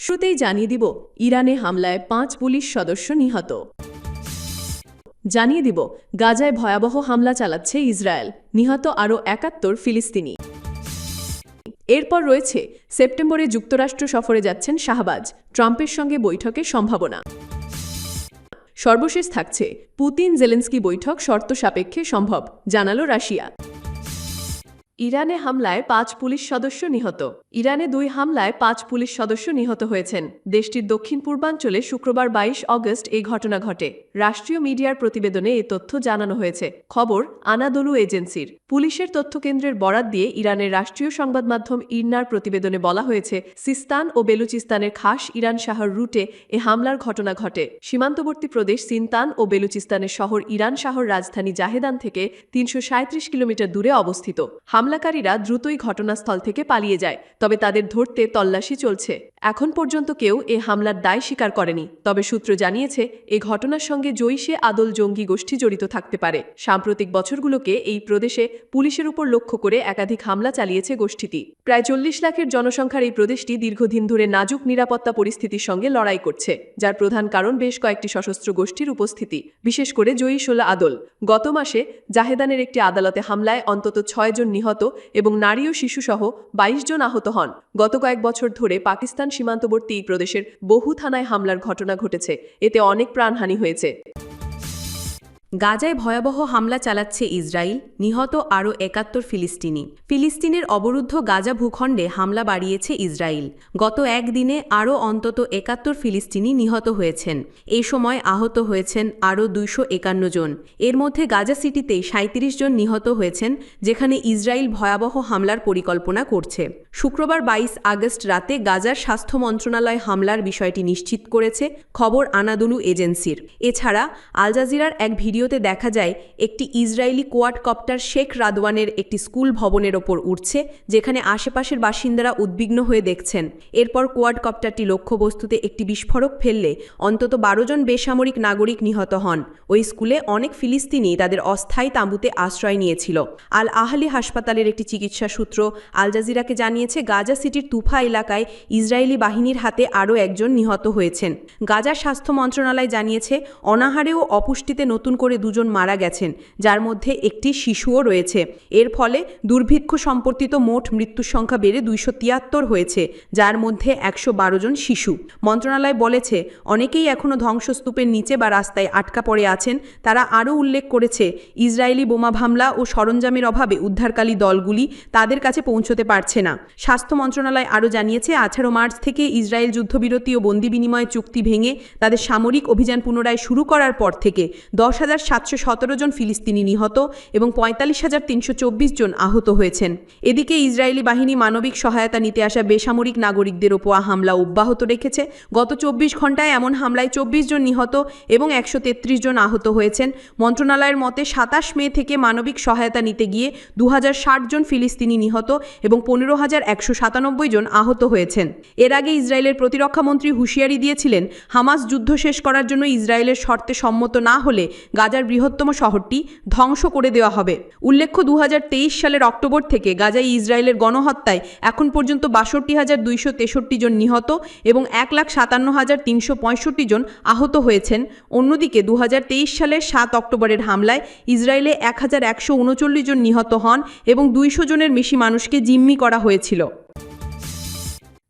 শুরুতেই জানিয়ে দিব, ইরানে হামলায় পাঁচ পুলিশ সদস্য নিহত। জানিয়ে দিব, গাজায় ভয়াবহ হামলা চালাচ্ছে ইসরায়েল, নিহত আরও একাত্তর ফিলিস্তিনি। এরপর রয়েছে, সেপ্টেম্বরে যুক্তরাষ্ট্র সফরে যাচ্ছেন শাহবাজ, ট্রাম্পের সঙ্গে বৈঠকের সম্ভাবনা। সর্বশেষ থাকছে পুতিন জেলেন্সকি বৈঠক শর্ত সাপেক্ষে সম্ভব, জানালো রাশিয়া। ইরানে হামলায় পাঁচ পুলিশ সদস্য নিহত। ইরানে দুই হামলায় পাঁচ পুলিশ সদস্য নিহত হয়েছেন। দেশটির দক্ষিণ পূর্বাঞ্চলে শুক্রবার বাইশ অগস্ট এই ঘটনা ঘটে। রাষ্ট্রীয় মিডিয়ার প্রতিবেদনে এ তথ্য জানানো হয়েছে। খবর, আনাদলু এজেন্সির। পুলিশের তথ্যকেন্দ্রের বরাত দিয়ে ইরানের রাষ্ট্রীয় সংবাদ মাধ্যম ইরনার প্রতিবেদনে বলা হয়েছে, সিস্তান ও বেলুচিস্তানের খাস ইরান শাহর রুটে এ হামলার ঘটনা ঘটে। সীমান্তবর্তী প্রদেশ সিনতান ও বেলুচিস্তানের শহর ইরান শাহর রাজধানী জাহেদান থেকে তিনশো সাঁইত্রিশ কিলোমিটার দূরে অবস্থিত। হামলাকারীরা দ্রুতই ঘটনাস্থল থেকে পালিয়ে যায় তবে তাদের ধরতে তল্লাশি চলছে। এখন পর্যন্ত কেউ এ হামলার দায় স্বীকার করেনি, তবে সূত্র জানিয়েছে, এ ঘটনার সঙ্গে জৈশে আদল জঙ্গি গোষ্ঠী জড়িত থাকতে পারে। সাম্প্রতিক বছরগুলোকে এই প্রদেশে পুলিশের উপর লক্ষ্য করে একাধিক হামলা চালিয়েছে গোষ্ঠীটি। প্রায় চল্লিশ লাখের জনসংখ্যার এই প্রদেশটি দীর্ঘদিন ধরে নাজুক নিরাপত্তা পরিস্থিতির সঙ্গে লড়াই করছে, যার প্রধান কারণ বেশ কয়েকটি সশস্ত্র গোষ্ঠীর উপস্থিতি, বিশেষ করে জয়ীশোলা আদল। গত মাসে জাহেদানের একটি আদালতে হামলায় অন্তত ছয় জন নিহত এবং নারী ও শিশুসহ বাইশ জন আহত হন। গত কয়েক বছর ধরে পাকিস্তান সীমান্তবর্তী এই প্রদেশের বহু থানায় হামলার ঘটনা ঘটেছে। এতে অনেক প্রাণহানি হয়েছে। গাজায় ভয়াবহ হামলা চালাচ্ছে ইসরায়েল নিহত আরও একাত্তর ফিলিস্তিনি। ফিলিস্তিনের অবরুদ্ধ গাজা ভূখণ্ডে হামলা বাড়িয়েছে ইসরায়েল গত একদিনে আরও অন্তত একাত্তর ফিলিস্তিনি নিহত হয়েছেন। এই সময় আহত হয়েছেন আরও দুইশো একান্ন জন। এর মধ্যে গাজা সিটিতে সাঁত্রিশ জন নিহত হয়েছেন, যেখানে ইসরায়েল ভয়াবহ হামলার পরিকল্পনা করছে। শুক্রবার বাইশ আগস্ট রাতে গাজার স্বাস্থ্য মন্ত্রণালয় হামলার বিষয়টি নিশ্চিত করেছে খবর আনাদুলু এজেন্সির। এছাড়া আলজাজিরার এক এক ভিডিওতে দেখা যায়, একটি ইসরায়েলি কোয়াডকপ্টার শেখ রাদওয়ানের একটি স্কুল ভবনের ওপর উঠছে যেখানে আশেপাশের বাসিন্দারা উদ্বিগ্ন হয়ে দেখছেন। এরপর কোয়াডকপ্টারটি লক্ষ্যবস্তুতে একটি বিস্ফোরক ফেললে অন্তত বারো জন বেসামরিক নাগরিক নিহত হন। ওই স্কুলে অনেক ফিলিস্তিনি তাদের অস্থায়ী তাঁবুতে আশ্রয় নিয়েছিল। আল আহলি হাসপাতালের একটি চিকিৎসা সূত্র আল জাজিরাকে জানিয়েছে, গাজা সিটির তুফা এলাকায় ইসরায়েলি বাহিনীর হাতে আরও একজন নিহত হয়েছেন। গাজার স্বাস্থ্য মন্ত্রণালয় জানিয়েছে, অনাহারে ও অপুষ্টিতে নতুন করে দুজন মারা গেছেন, যার মধ্যে একটি শিশুও রয়েছে। এর ফলে দুর্ভিক্ষ সম্পর্কিত মোট মৃত্যুর সংখ্যা বেড়ে দুইশো তিয়াত্তর হয়েছে, যার মধ্যে একশো বারো জন শিশু। মন্ত্রণালয় বলেছে, অনেকেই এখনও ধ্বংসস্তূপের নিচে বা রাস্তায় আটকা পড়ে আছেন। তারা আরও উল্লেখ করেছে, ইসরায়েলি বোমা হামলা ও সরঞ্জামের অভাবে উদ্ধারকারী দলগুলি তাদের কাছে পৌঁছতে পারছে না। স্বাস্থ্য মন্ত্রণালয় আরও জানিয়েছে, আঠারো মার্চ থেকে ইসরায়েল যুদ্ধবিরতি ও বন্দি বিনিময় চুক্তি ভেঙে তাদের সামরিক অভিযান পুনরায় শুরু করার পর থেকে দশ হাজার সাতশো সতেরো জন ফিলিস্তিনি নিহত এবং পঁয়তাল্লিশ হাজার তিনশো চব্বিশ জন আহত হয়েছেন। এদিকে ইসরায়েলি বাহিনী মানবিক সহায়তা নিতে আসা বেসামরিক নাগরিকদের ওপর হামলা অব্যাহত রেখেছে। গত চব্বিশ ঘন্টায় এমন হামলায় চব্বিশ জন নিহত এবং একশো তেত্রিশ জন আহত হয়েছেন। মন্ত্রণালয়ের মতে সাতাশ মে থেকে মানবিক সহায়তা নিতে গিয়ে দু হাজার ষাট জন ফিলিস্তিনি নিহত এবং পনেরো হাজার একশো সাতানব্বই জন আহত হয়েছেন। এর আগে ইসরায়েলের প্রতিরক্ষামন্ত্রী হুঁশিয়ারি দিয়েছিলেন, হামাস যুদ্ধ শেষ করার জন্য ইসরায়েলের শর্তে সম্মত না হলে গাজার বৃহত্তম শহরটি ধ্বংস করে দেওয়া হবে। উল্লেখ্য দু হাজার তেইশ সালের অক্টোবর থেকে গাজায় ইসরায়েলের গণহত্যায় এখন পর্যন্ত বাষট্টি হাজার দুইশো তেষট্টি জন নিহত এবং এক লাখ সাতান্ন হাজার তিনশো পঁয়ষট্টি জন আহত হয়েছেন। অন্যদিকে দু হাজার তেইশ সালের সাত অক্টোবরের হামলায় ইসরায়েলে এক হাজার একশো উনচল্লিশ জন নিহত হন এবং দুইশো জনের বেশি মানুষকে জিম্মি করা হয়েছিল।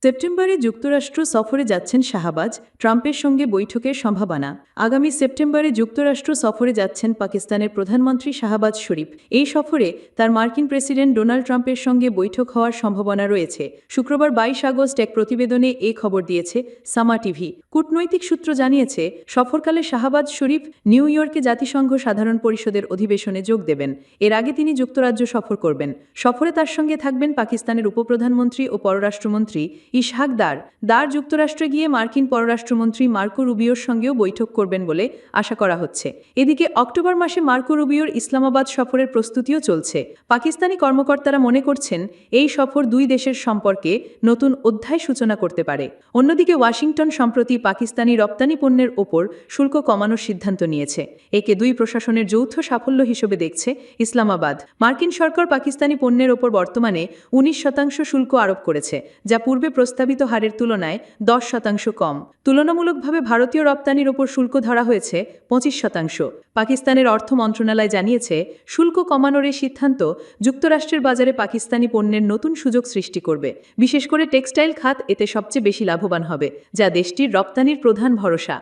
সেপ্টেম্বরে যুক্তরাষ্ট্র সফরে যাচ্ছেন শাহবাজ, ট্রাম্পের সঙ্গে বৈঠকের সম্ভাবনা। আগামী সেপ্টেম্বরে যুক্তরাষ্ট্র সফরে যাচ্ছেন পাকিস্তানের প্রধানমন্ত্রী শাহবাজ শরীফ। এই সফরে তার মার্কিন প্রেসিডেন্ট ডোনাল্ড ট্রাম্পের সঙ্গে বৈঠক হওয়ার সম্ভাবনা রয়েছে। শুক্রবার বাইশ আগস্ট এক প্রতিবেদনে এ খবর দিয়েছে সামা টিভি। কূটনৈতিক সূত্র জানিয়েছে, সফরকালে শাহবাজ শরীফ নিউ ইয়র্কে জাতিসংঘ সাধারণ পরিষদের অধিবেশনে যোগ দেবেন। এর আগে তিনি যুক্তরাজ্য সফর করবেন। সফরে তার সঙ্গে থাকবেন পাকিস্তানের উপপ্রধানমন্ত্রী ও পররাষ্ট্রমন্ত্রী ইশহাক দার দার যুক্তরাষ্ট্রে গিয়ে মার্কিন পররাষ্ট্রমন্ত্রী মার্কো রুবিওর সঙ্গেও বৈঠক করবেন বলে আশা করা হচ্ছে। এদিকে অক্টোবর মাসে মার্কো রুবিওর ইসলামাবাদ সফরের প্রস্তুতিও চলছে। পাকিস্তানি কর্মকর্তারা মনে করছেন, এই সফর দুই দেশের সম্পর্কে নতুন অধ্যায় সূচনা করতে পারে। অন্যদিকে ওয়াশিংটন সম্প্রতি পাকিস্তানি রপ্তানি পণ্যের ওপর শুল্ক কমানোর সিদ্ধান্ত নিয়েছে। একে দুই প্রশাসনের যৌথ সাফল্য হিসেবে দেখছে ইসলামাবাদ। মার্কিন সরকার পাকিস্তানি পণ্যের ওপর বর্তমানে উনিশ শতাংশ শুল্ক আরোপ করেছে, যা পূর্বে প্রস্তাবিত হারের তুলনায় দশ শতাংশ কম। তুলনামূলকভাবে ভারতীয় রপ্তানির ওপর শুল্ক ধরা হয়েছে পঁচিশ শতাংশ। পাকিস্তানের অর্থ মন্ত্রণালয় জানিয়েছে, শুল্ক কমানোর এই সিদ্ধান্ত যুক্তরাষ্ট্রের বাজারে পাকিস্তানি পণ্যের নতুন সুযোগ সৃষ্টি করবে। বিশেষ করে টেক্সটাইল খাত এতে সবচেয়ে বেশি লাভবান হবে, যা দেশটির রপ্তানির প্রধান ভরসা।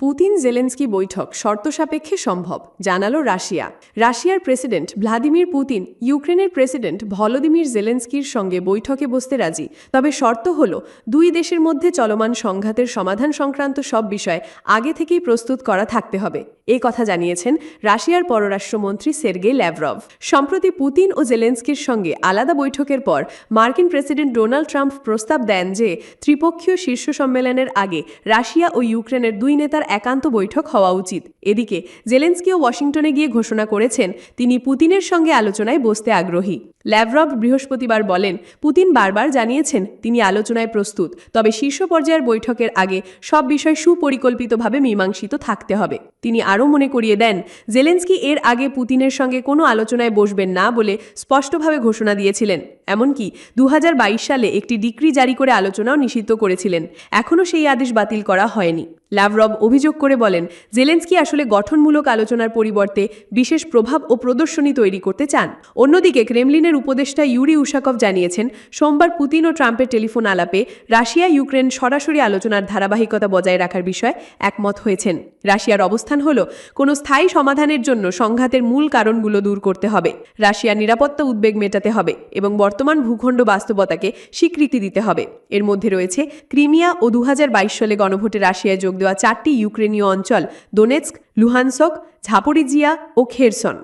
পুতিন জেলেন্সকি বৈঠক শর্ত সাপেক্ষে সম্ভব, জানালো রাশিয়া। রাশিয়ার প্রেসিডেন্ট ভ্লাদিমির পুতিন ইউক্রেনের প্রেসিডেন্ট ভলোদিমির জেলেন্সকির সঙ্গে বৈঠকে বসতে রাজি। তবে শর্ত হল, দুই দেশের মধ্যে চলমান সংঘাতের সমাধান সংক্রান্ত সব বিষয় আগে থেকেই প্রস্তুত করা থাকতে হবে। এই কথা জানিয়েছেন রাশিয়ার পররাষ্ট্রমন্ত্রী সের্গে ল্যাভরভ। সম্প্রতি পুতিন ও জেলেন্সকির সঙ্গে আলাদা বৈঠকের পর মার্কিন প্রেসিডেন্ট ডোনাল্ড ট্রাম্প প্রস্তাব দেন যে, ত্রিপক্ষীয় শীর্ষ সম্মেলনের আগে রাশিয়া ও ইউক্রেনের দুই নেতার একান্ত বৈঠক হওয়া উচিত। এদিকে জেলেন্সকিও ওয়াশিংটনে গিয়ে ঘোষণা করেছেন, তিনি পুতিনের সঙ্গে আলোচনায় বসতে আগ্রহী। ল্যাভরভ বৃহস্পতিবার বলেন, পুতিন বারবার জানিয়েছেন তিনি আলোচনায় প্রস্তুত, তবে শীর্ষ পর্যায়ের বৈঠকের আগে সব বিষয় সুপরিকল্পিতভাবে মীমাংসিত থাকতে হবে। তিনি আরও মনে করিয়ে দেন, জেলেন্সকি এর আগে পুতিনের সঙ্গে কোনো আলোচনায় বসবেন না বলে স্পষ্টভাবে ঘোষণা দিয়েছিলেন। এমনকি দু হাজার বাইশ সালে একটি ডিক্রি জারি করে আলোচনাও নিষিদ্ধ করেছিলেন। এখনও সেই আদেশ বাতিল করা হয়নি। ল্যাভরভ অভিযোগ করে বলেন, জেলেন্সকি আসলে গঠনমূলক আলোচনার পরিবর্তে বিশেষ প্রভাব ও প্রদর্শনী তৈরি করতে চান। অন্যদিকে ক্রেমলিনের উপদেষ্টা ইউরি উশাকভ জানিয়েছেন, সোমবার পুতিন ও ট্রাম্পের টেলিফোন আলাপে রাশিয়া, ইউক্রেন সরাসরি আলোচনার ধারাবাহিকতা বজায় রাখার বিষয়ে একমত হয়েছেন। রাশিয়ার অবস্থান হল, কোনো স্থায়ী সমাধানের জন্য সংঘাতের মূল কারণগুলো দূর করতে হবে, রাশিয়ার নিরাপত্তা উদ্বেগ মেটাতে হবে এবং বর্তমান ভূখণ্ড বাস্তবতাকে স্বীকৃতি দিতে হবে। এর মধ্যে রয়েছে, ক্রিমিয়া ও দু হাজার বাইশ সালে গণভোটে রাশিয়ায় যোগ দেওয়া চারটি ইউক্রেনীয় অঞ্চল দোনেৎস্ক লুহানসক ঝাপরিজিয়া ও খেরসন।